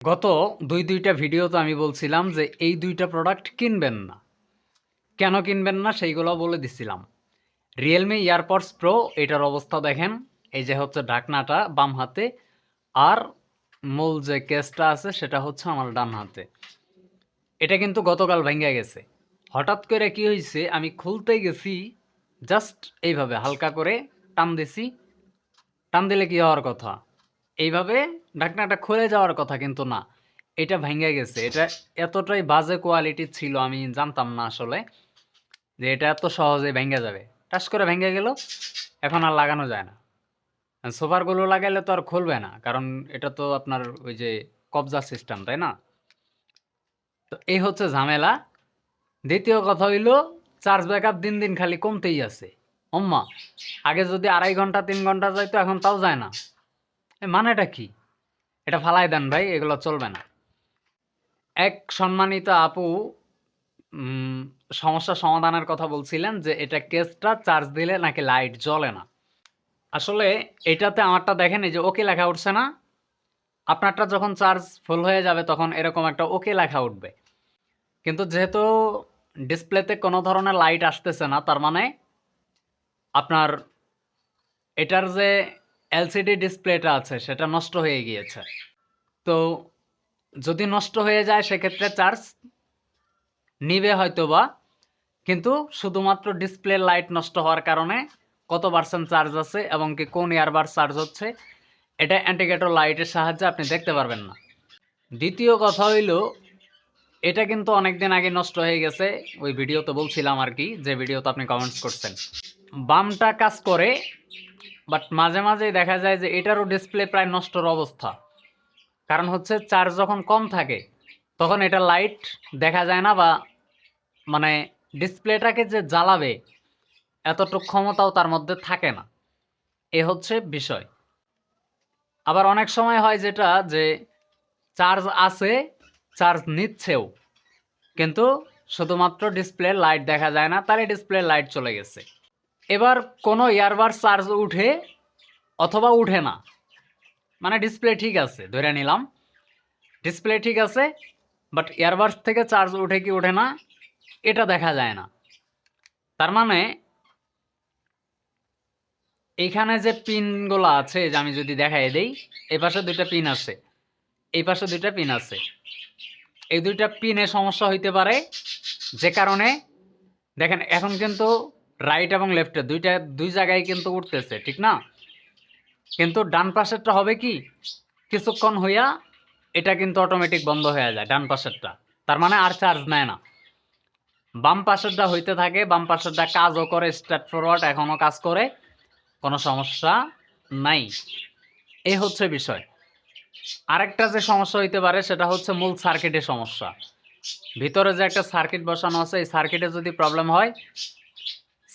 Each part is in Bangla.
গত দুই দুইটা ভিডিওতে আমি বলছিলাম যে এই দুইটা প্রোডাক্ট কিনবেন না। কেন কিনবেন না সেইগুলো বলে দিছিলাম। রিয়েলমি ইয়ারপডস প্রো এটার অবস্থা দেখেন, এই যে হচ্ছে ঢাকনাটা বাম হাতে, আর মূল যে কেসটা আছে সেটা হচ্ছে আমার ডান হাতে। এটা কিন্তু গতকাল ভেঙে গেছে। হঠাৎ করে কি হয়েছে আমি খুলতে গেছি জাস্ট এইভাবে হালকা করে টান দিছি। টান দিলে কি হওয়ার কথা? এইভাবে ঢাকনাটা খুলে যাওয়ার কথা কিন্তু না। এটা ভেঙে গেছে। এটা এতটাই বাজে কোয়ালিটি ছিল, আমি জানতাম না আসলে, যে এটা এত সহজে ভেঙে যাবে। টাস করে ভেঙে গেল, এখন আর লাগানো যায় না। সোফারগুলো লাগাইলে তো আর খুলবে না, কারণ এটা তো আপনার ওই যে কবজা সিস্টেম তাই না? তো এই হচ্ছে ঝামেলা। দ্বিতীয় কথা হইল চার্জ ব্যাকআপ দিন দিন খালি কমতেই আছে। অম্মা আগে যদি আড়াই ঘণ্টা, তিন ঘণ্টা যাইতো, এখন তাও যায় না। মানেটা কি? এটা ফালাই দেন ভাই, এগুলো চলবে না। এক সম্মানিত আপু সমস্যা সমাধানের কথা বলছিলেন যে এটা কেসটা চার্জ দিলে নাকি লাইট জ্বলে না। আসলে এটাতে আমারটা দেখেন যে ওকে লেখা উঠছে না, আপনারটা যখন চার্জ ফুল হয়ে যাবে তখন এরকম একটা ওকে লেখা উঠবে। কিন্তু যেহেতু ডিসপ্লেতে কোনো ধরনের লাইট আসতেছে না, তার মানে আপনার এটার যে এলসিডি ডিসপ্লেটা আছে, সেটা নষ্ট হয়ে গিয়েছে। তো যদি নষ্ট হয়ে যায়, সেক্ষেত্রে চার্জ নিবে হয়তো বা কিন্তু শুধুমাত্র ডিসপ্লে লাইট নষ্ট হওয়ার কারণে কত পার্সেন্ট চার্জ আছে এবং কি কোন ইয়ারবার চার্জ হচ্ছে, এটা অ্যান্টিগেটর লাইটের সাহায্যে আপনি দেখতে পারবেন না। দ্বিতীয় কথা হইল, এটা কিন্তু অনেক দিন আগে নষ্ট হয়ে গেছে, ওই ভিডিওতে বলছিলাম আর কি, যে ভিডিওতে আপনি কমেন্টস করছেন। বামটা কাজ করে বাট মাঝে মাঝে দেখা যায় যে এটারও ডিসপ্লে প্রায় নষ্টর অবস্থা। কারণ হচ্ছে চার্জ যখন কম থাকে, তখন এটা লাইট দেখা যায় না বা মানে ডিসপ্লেটাকে যে জ্বালাবে, এতটুকু ক্ষমতাও তার মধ্যে থাকে না। এ হচ্ছে বিষয়। আবার অনেক সময় হয় যেটা যে চার্জ আছে চার্জ নিচ্ছেও, কিন্তু শুধুমাত্র ডিসপ্লে লাইট দেখা যায় না তাহলে ডিসপ্লে লাইট চলে গেছে। এবার কোনো ইয়ারবার চার্জ উঠে অথবা উঠে না। মানে ডিসপ্লে ঠিক আছে, ধরে নিলাম। ডিসপ্লে ঠিক আছে বাট ইয়ারবাডস থেকে চার্জ উঠে কি ওঠে না, এটা দেখা যায় না। তার মানে এইখানে যে পিনগুলো আছে, যে আমি যদি দেখাই দেই, এই পাশে দুইটা পিন আছে, এই পাশে দুইটা পিন আছে। এই দুইটা পিনে সমস্যা হইতে পারে, যে কারণে দেখেন, এখন কিন্তু রাইট এবং লেফটে দুইটা, দুই জায়গায় কিন্তু উঠতেছে, ঠিক না? কিন্তু ডান পাশেরটা হবে কি? কিছুক্ষণ হইয়া এটা কিন্তু অটোমেটিক বন্ধ হয়ে যায়, ডান পাশেরটা। তার মানে আর চার্জ নেয় না। বাম পাশেরটা হইতে থাকে, বাম পাশেরটা কাজও করে স্টার্ট ফরওয়ার্ড এখনও কাজ করে, কোনো সমস্যা নাই। এই হচ্ছে বিষয়। আরেকটা যে সমস্যা হইতে পারে, সেটা হচ্ছে মূল সার্কিটের সমস্যা। ভিতরে যে একটা সার্কিট বসানো আছে, এই সার্কিটে যদি প্রবলেম হয়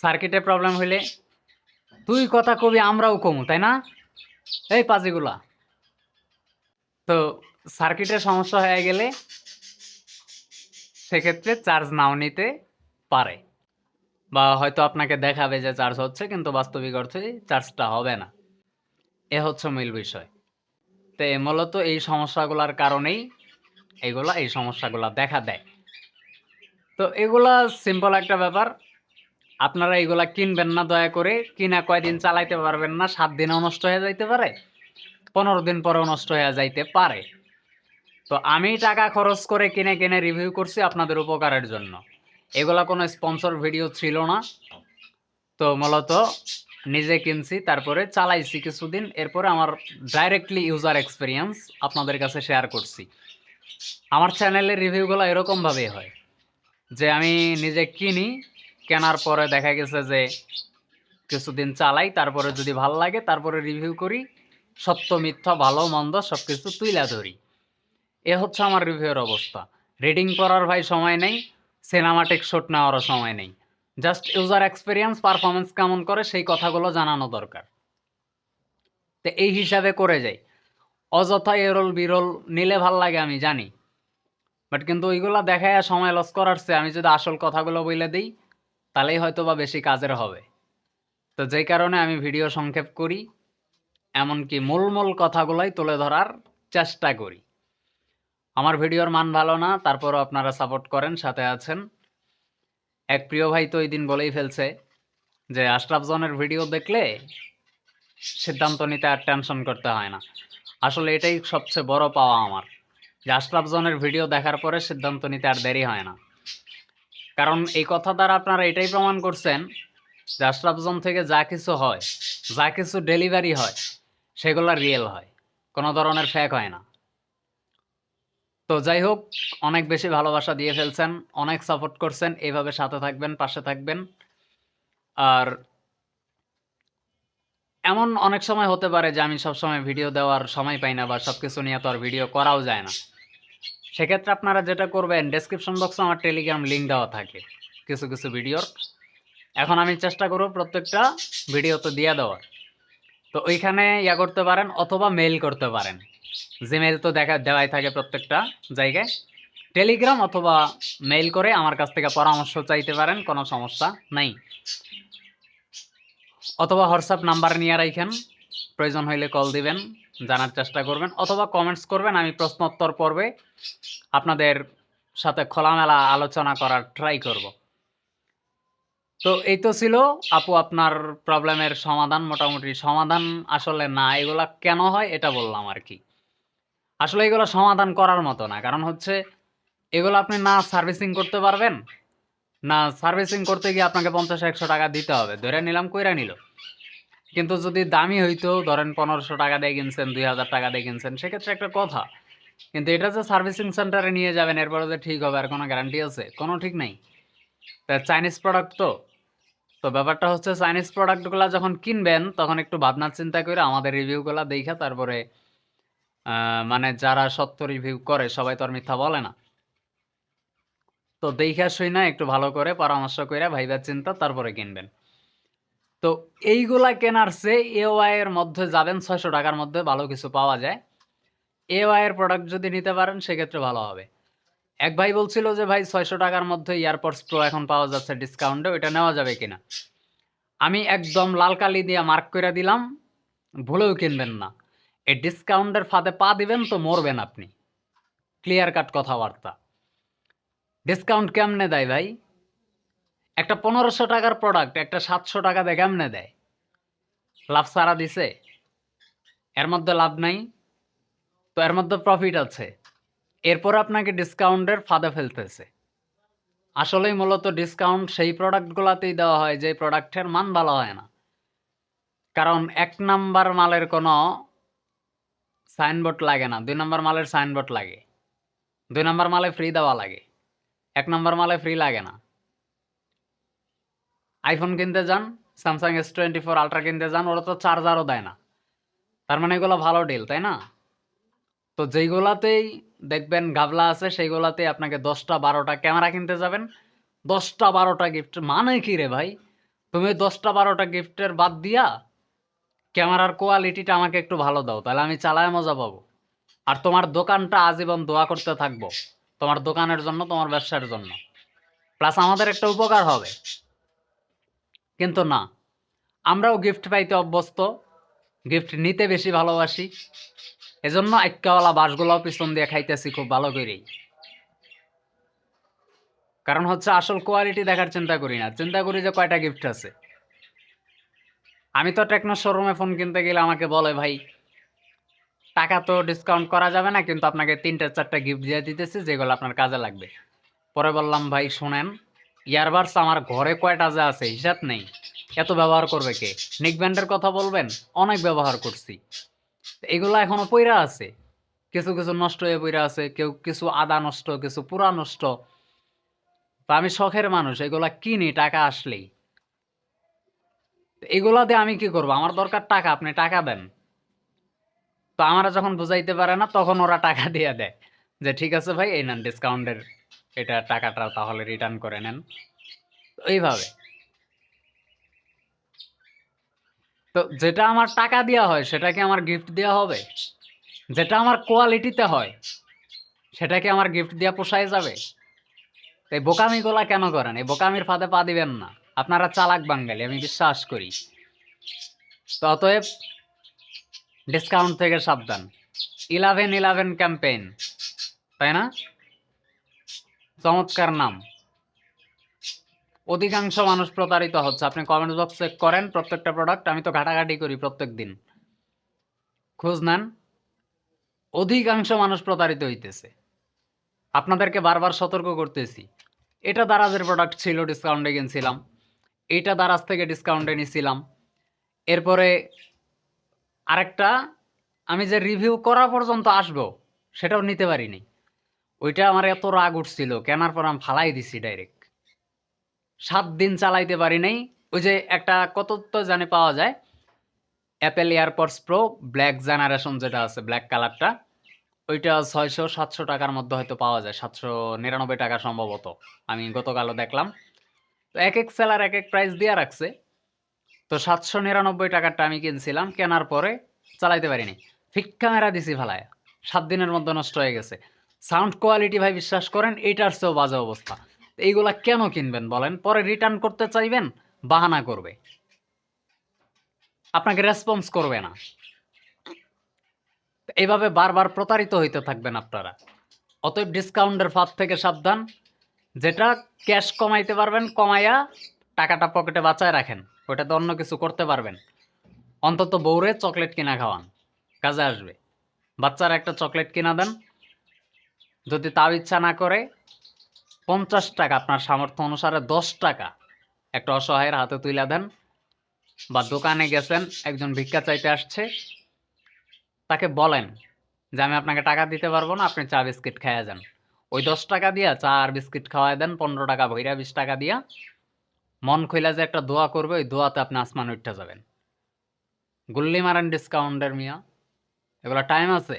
সার্কিটে প্রবলেম হইলে তুই কথা কবি, আমরাও কমু, তাই না? এই পাজিগুলা। তো সার্কিটের সমস্যা হয়ে গেলে সেক্ষেত্রে চার্জ নাও নিতে পারে। বা হয়তো আপনাকে দেখাবে যে চার্জ হচ্ছে, কিন্তু বাস্তবিক অর্থে চার্জটা হবে না। এ হচ্ছে মূল বিষয়। তো মূলত এই সমস্যাগুলোর কারণেই এগুলা, এই সমস্যাগুলো দেখা দেয়। তো এগুলা সিম্পল একটা ব্যাপার। আপনারা এগুলা কিনবেন না, দয়া করে। কিনা কয়দিন চালাইতে পারবেন না, সাত দিনেও নষ্ট হয়ে যাইতে পারে, পনেরো দিন পরেও নষ্ট হয়ে যাইতে পারে। তো আমি টাকা খরচ করে কিনে কিনে রিভিউ করছি আপনাদের উপকারের জন্য। এগুলা কোনো স্পন্সর ভিডিও ছিল না। তো মূলত নিজে কিনছি, তারপরে চালাইছি কিছুদিন, এরপরে আমার ডাইরেক্টলি ইউজার এক্সপিরিয়েন্স আপনাদের কাছে শেয়ার করছি। আমার চ্যানেলের রিভিউগুলো এরকমভাবেই হয়, যে আমি নিজে কিনি কেনার পরে দেখা গেছে যে কিছুদিন চালাই, তারপরে যদি ভালো লাগে তারপরে রিভিউ করি, সত্য, মিথ্যা, ভালো, মন্দ সব কিছু তুইলা ধরি। এ হচ্ছে আমার রিভিউয়ের অবস্থা। রিডিং করার ভাই সময় নেই সিনেমাটিক শট নেওয়ারও সময় নেই। জাস্ট ইউজার এক্সপিরিয়েন্স পারফরমেন্স কেমন করে সেই কথাগুলো জানানো দরকার। তো এই হিসাবে করে যাই। অযথা এরোল বিরল নিলে ভালো লাগে আমি, জানি। বাট কিন্তু ওইগুলো দেখায় সময় লস করার চেয়ে আমি যদি আসল কথাগুলো বলে দিই তাহলেই হয়তো বা বেশি কাজের হবে। তো যেই কারণে আমি ভিডিও সংক্ষেপ করি, এমনকি মূল মূল কথাগুলোই তুলে ধরার চেষ্টা করি। আমার ভিডিওর মান ভালো না, তারপরও আপনারা সাপোর্ট করেন, সাথে আছেন। এক প্রিয় ভাই তো ওই দিন বলেই ফেলছে যে, আশরাফ জনের ভিডিও দেখলে সিদ্ধান্ত নিতে আর টেনশন করতে হয় না। আসলে এটাই সবচেয়ে বড় পাওয়া আমার, যে আশরাফ জনের ভিডিও দেখার পরে সিদ্ধান্ত নিতে আর দেরি হয় না। কারণ এই কথা দ্বারা আপনারা এটাই প্রমাণ করছেন যে আশরাফ জন থেকে যা কিছু হয়, যা কিছু ডেলিভারি হয়, সেগুলো রিয়েল হয়। কোনো ধরনের ফ্যাক হয় না। তো যাই হোক, অনেক বেশি ভালোবাসা দিয়ে ফেলছেন, অনেক সাপোর্ট করছেন এইভাবে সাথে থাকবেন, পাশে থাকবেন। আর এমন অনেক সময় হতে পারে যে আমি সবসময় ভিডিও দেওয়ার সময় পাই না বা সব কিছু নিয়ে তো আর ভিডিও করাও যায় না। সেক্ষেত্রে আপনারা যেটা করবেন ডেসক্রিপশন বক্সে আমার টেলিগ্রাম লিঙ্ক দেওয়া থাকে, কিছু কিছু ভিডিওর এখন আমি চেষ্টা করব প্রত্যেকটা ভিডিও তো দিয়ে দেওয়ার। তো ওইখানে ইয়া করতে পারেন অথবা মেইল করতে পারেন। জিমেইল তো দেখা, দেওয়াই থাকে প্রত্যেকটা জায়গায়। টেলিগ্রাম অথবা মেইল করে আমার কাছ থেকে পরামর্শ চাইতে পারেন, কোনো সমস্যা নাই। অথবা হোয়াটসঅ্যাপ নাম্বার নিয়ে রাখেন প্রয়োজন হইলে কল দিবেন। জানার চেষ্টা করবেন অথবা কমেন্টস করবেন, আমি প্রশ্নোত্তর পর্বে আপনাদের সাথে খোলামেলা আলোচনা করার ট্রাই করব। তো এই তো ছিল, আপু আপনার প্রবলেমের সমাধান, মোটামুটি সমাধান আসলে না, এগুলা কেন হয় এটা বললাম আর কি। আসলে এগুলো সমাধান করার মতো না, কারণ হচ্ছে এগুলো আপনি না সার্ভিসিং করতে পারবেন, না সার্ভিসিং করতে গিয়ে আপনাকে পঞ্চাশ, একশো টাকা দিতে হবে, ধরে নিলাম, কইরা নিল। কিন্তু যদি দামি হইতো, ধরেন পনেরোশো টাকা দিয়ে কিনছেন, দুই হাজার টাকা দিয়ে কিনছেন, সেক্ষেত্রে একটা কথা। কিন্তু এটা যে সার্ভিসিং সেন্টারে নিয়ে যাবেন, এরপরে যে ঠিক হবে, আর কোনো গ্যারান্টি আছে? কোনো ঠিক নেই। তা চাইনিজ প্রোডাক্ট তো। তো ব্যাপারটা হচ্ছে চাইনিজ প্রোডাক্টগুলো যখন কিনবেন, তখন একটু ভাবনা চিন্তা করে আমাদের রিভিউগুলো দেখে তারপরে মানে যারা সত্য রিভিউ করে, সবাই তো আর মিথ্যা বলে না। তো দেখা শুই না, একটু ভালো করে পরামর্শ করে ভাইবার চিন্তা, তারপরে কিনবেন। তো এইগুলা কেনার চেয়ে এওয়াই এর মধ্যে যাবেন ছয়শো টাকার মধ্যে ভালো কিছু পাওয়া যায়। এওয়াই এর প্রোডাক্ট যদি নিতে পারেন, সেক্ষেত্রে ভালো হবে। এক ভাই বলছিল যে, ভাই, ছয়শো টাকার মধ্যে এয়ারপডস প্রো এখন পাওয়া যাচ্ছে ডিসকাউন্টে ওইটা নেওয়া যাবে কিনা? আমি একদম লাল কালি দিয়ে মার্ক করে দিলাম, ভুলেও কিনবেন না। এই ডিসকাউন্টের ফাঁদে পা দিবেন তো মরবেন আপনি। ক্লিয়ার কাট কথাবার্তা। ডিসকাউন্ট কেমনে দেয় ভাই? একটা পনেরোশো টাকার প্রোডাক্ট একটা সাতশো টাকা দিয়ে কেমনে দেয়? লাভ সারা দিছে? এর মধ্যে লাভ নাই। তো এর মধ্যে প্রফিট আছে। এরপর আপনাকে ডিসকাউন্টের ফাঁদে ফেলতেছে। আসলেই মূলত ডিসকাউন্ট সেই প্রোডাক্টগুলোতেই দেওয়া হয় যে প্রোডাক্টের মান ভালো হয় না। কারণ এক নাম্বার মালের কোনো সাইনবোর্ড লাগে না। দুই নাম্বার মালের সাইনবোর্ড লাগে। দুই নাম্বার মালে ফ্রি দেওয়া লাগে। এক নাম্বার মালে ফ্রি লাগে না। আইফোন কিনতে যান Samsung S twenty four ultra কিনতে যান, ওরা তো চার্জারও দেয় না। তার মানে এগুলো ভালো ডিল তাই না? তো যেইগুলাতেই দেখবেন গাবলা আছে সেইগুলাতে আপনাকে দশটা বারোটা ক্যামেরা কিনতে যাবেন। দশটা বারোটা গিফট মানে কি রে ভাই? তুমি দশটা বারোটা গিফটের বাদ দিয়া ক্যামেরার কোয়ালিটিটা আমাকে একটু ভালো দাও, তাহলে আমি চালায় মজা পাবো। আর তোমার দোকানটা আজীবন দোয়া করতে থাকব, তোমার দোকানের জন্য, তোমার ব্যবসার জন্য। প্লাস আমাদের একটা উপকার হবে। কিন্তু না। আমরাও গিফট পাইতে অভ্যস্ত গিফট নিতে বেশি ভালোবাসি। এজন্য আইক্কাওয়ালা বাসগুলোও পিছন দিয়ে খাইতেছি খুব ভালো করেই। কারণ হচ্ছে আসল কোয়ালিটি দেখার চিন্তা করি না। চিন্তা করি যে কয়টা গিফট আছে। আমি তো টেকনো শোরুমে ফোন কিনতে গেলে আমাকে বলে, ভাই, টাকা তো ডিসকাউন্ট করা যাবে না, কিন্তু আপনাকে তিনটা, চারটা গিফট দিয়ে দিতেছি, যেগুলো আপনার কাজে লাগবে। পরে বললাম, ভাই, শোনেন ইয়ারবাডস আমার ঘরে কয়টা যে আছে, হিসাব নেই। এত ব্যবহার করবে কে? নিক ব্যান্ডের কথা বলবেন? অনেক ব্যবহার করছি। এগুলো এখনও পইরা আছে। কিছু কিছু নষ্ট হয়ে পইরা আছে, কেউ কিছু আদা নষ্ট, কিছু পুরা নষ্ট। আমি শখের মানুষ, এগুলা কিনি, টাকা আসলেই। এগুলা দিয়ে আমি কি করব? আমার দরকার টাকা, আপনি টাকা দেন। তো আমরা যখন বুঝাইতে পারে না, তখন ওরা টাকা দিয়ে দেয়। যে ঠিক আছে ভাই, এই নেন ডিসকাউন্টের এটা টাকাটা তাহলে রিটার্ন করে নেন। এইভাবে। তো যেটা আমার টাকা দেওয়া হয়, সেটা কি আমার গিফট দেওয়া হবে? যেটা আমার কোয়ালিটিতে হয়, সেটা কি আমার গিফট দেওয়া পোষায় যাবে? এই বোকামিগুলা কেন করেন? এই বোকামির ফাঁদে পা দিবেন না। আপনারা চালাক বাঙালি, আমি বিশ্বাস করি। তো অতএব ডিসকাউন্ট থেকে সাবধান। ইলেভেন ইলেভেন ক্যাম্পেইন তাই না? চমৎকার নাম। অধিকাংশ মানুষ প্রতারিত হচ্ছে। আপনি কমেন্ট বক্স চেক করেন প্রত্যেকটা প্রোডাক্ট আমি তো ঘাটাঘাটি করি প্রত্যেক দিন খোঁজ নেন। অধিকাংশ মানুষ প্রতারিত হইতেছে। আপনাদেরকে বারবার সতর্ক করতেছি। এটা দারাজের প্রোডাক্ট ছিল ডিসকাউন্টে কিনছিলাম এটা দারাজ থেকে ডিসকাউন্টে নিছিলাম। এরপরে আরেকটা, আমি যে রিভিউ করা পর্যন্ত আসব, সেটাও নিতে পারিনি। ওইটা আমার এত রাগ উঠছিল, কেনার পর আমি ফালাই দিছি ডাইরেক্ট সাত দিন চালাইতে পারি নাই, ওই যে একটা কত তো জানে পাওয়া যায় Apple AirPods Pro black generation যেটা আছে ব্ল্যাক কালারটা ওইটা ছয়শো, সাতশো টাকার মধ্যে হয়তো পাওয়া যায়, সাতশো নিরানব্বই টাকা সম্ভবত, আমি গতকালও দেখলাম। তো এক এক সেলার এক এক প্রাইস দিয়ে রাখছে, তো সাতশো নিরানব্বই টাকারটা আমি কিনছিলাম, কেনার পরে চালাইতে পারিনি। ফিক ক্যামেরা দিছি ফালায়, সাত দিনের মধ্যে নষ্ট হয়ে গেছে। সাউন্ড কোয়ালিটি ভাই বিশ্বাস করেন এইটার চেয়েও বাজে অবস্থা। এইগুলা কেন কিনবেন বলেন? পরে রিটার্ন করতে চাইবেন, বাহানা করবে। আপনাকে রেসপন্স করবে না। তো এইভাবে বারবার প্রতারিত হইতে থাকবেন আপনারা। অতএব ডিসকাউন্টের ফাঁদ থেকে সাবধান। যেটা ক্যাশ কমাইতে পারবেন, কমাইয়া টাকাটা পকেটে বাঁচায় রাখেন। ওটাতে অন্য কিছু করতে পারবেন। অন্তত বউরে চকলেট কিনা খাওয়ান। কাজে আসবে। বাচ্চারা একটা চকলেট কিনা দেন। যদি তাও ইচ্ছা না করে, পঞ্চাশ টাকা আপনার সামর্থ্য অনুসারে দশ টাকা একটা অসহায়ের হাতে তুলে দেন বা দোকানে গেছেন, একজন ভিক্ষা চাইতে আসছে, তাকে বলেন যে আমি আপনাকে টাকা দিতে পারব না, আপনি চা বিস্কিট খাইয়া যান। ওই দশ টাকা দিয়া চা আর বিস্কিট খাওয়াই দেন, পনেরো টাকা ভৈরা বিশ টাকা দিয়া। মন খুইলা যে একটা দোয়া করবে, ওই দোয়াতে আপনি আসমান উঠতে যাবেন। গুল্লি মারেন ডিসকাউন্টের মিয়া। এগুলো টাইম আছে?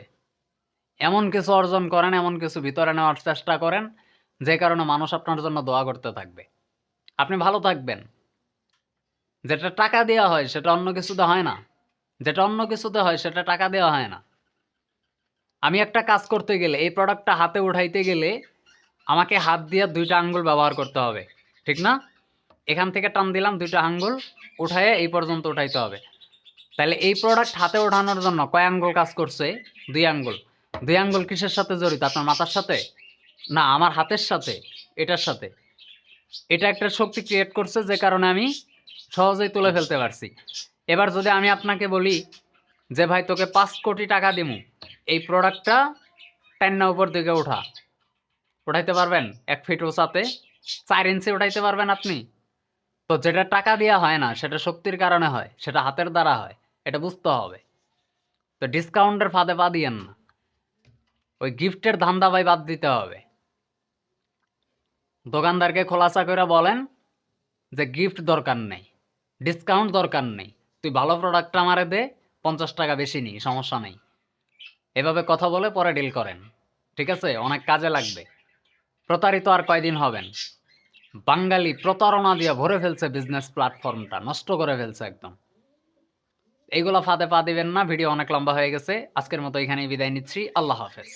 এমন কিছু অর্জন করেন, এমন কিছু ভিতরে নেওয়ার চেষ্টা করেন, যে কারণে মানুষ আপনার জন্য দোয়া করতে থাকবে। আপনি ভালো থাকবেন। যেটা টাকা দেওয়া হয়, সেটা অন্য কিছুতে হয় না। যেটা অন্য কিছুতে হয়, সেটা টাকা দেওয়া হয় না। আমি একটা কাজ করতে গেলে, এই প্রোডাক্টটা হাতে উঠাইতে গেলে আমাকে হাত দিয়ে দুইটা আঙ্গুল ব্যবহার করতে হবে, ঠিক না? এখান থেকে টান দিলাম, দুইটা আঙ্গুল উঠাইয়ে এই পর্যন্ত উঠাইতে হবে। তাহলে এই প্রোডাক্ট হাতে ওঠানোর জন্য কয় আঙ্গুল কাজ করছে? দুই আঙ্গুল। দুই আঙ্গুল কিসের সাথে জড়িত? আপনার মাথার সাথে? না, আমার হাতের সাথে, এটার সাথে। এটা একটা শক্তি ক্রিয়েট করছে যে কারণে আমি সহজেই তুলে ফেলতে পারছি। এবার যদি আমি আপনাকে বলি যে, ভাই, তোকে পাঁচ কোটি টাকা দিমু। এই প্রোডাক্টটা টেন্না উপর দিকে ওঠা উঠাইতে পারবেন? এক ফিট উঁচাতে। চার ইঞ্চি উঠাইতে পারবেন আপনি? তো যেটা টাকা দেওয়া হয় না, সেটা শক্তির কারণে হয়, সেটা হাতের দ্বারা হয়, এটা বুঝতে হবে। তো ডিসকাউন্টের ফাঁদে পা দিয়েন না। ওই গিফটের ধান্দা ভাই বাদ দিতে হবে। দোকানদারকে খোলাসা করে বলেন যে গিফট দরকার নেই, ডিসকাউন্ট দরকার নেই। তুই ভালো প্রোডাক্ট আমারে দে, পঞ্চাশ টাকা বেশি নি, সমস্যা নেই। এভাবে কথা বলে পরে ডিল করেন, ঠিক আছে? অনেক কাজে লাগবে। প্রতারিত আর কয়দিন হবেন? বাঙালি প্রতারণা দিয়ে ভরে ফেলছে বিজনেস প্ল্যাটফর্মটা নষ্ট করে ফেলছে একদম। এইগুলো ফাঁদে পা দিবেন না, ভিডিও অনেক লম্বা হয়ে গেছে। আজকের মতো এখানেই বিদায় নিচ্ছি। আল্লাহ হাফেজ।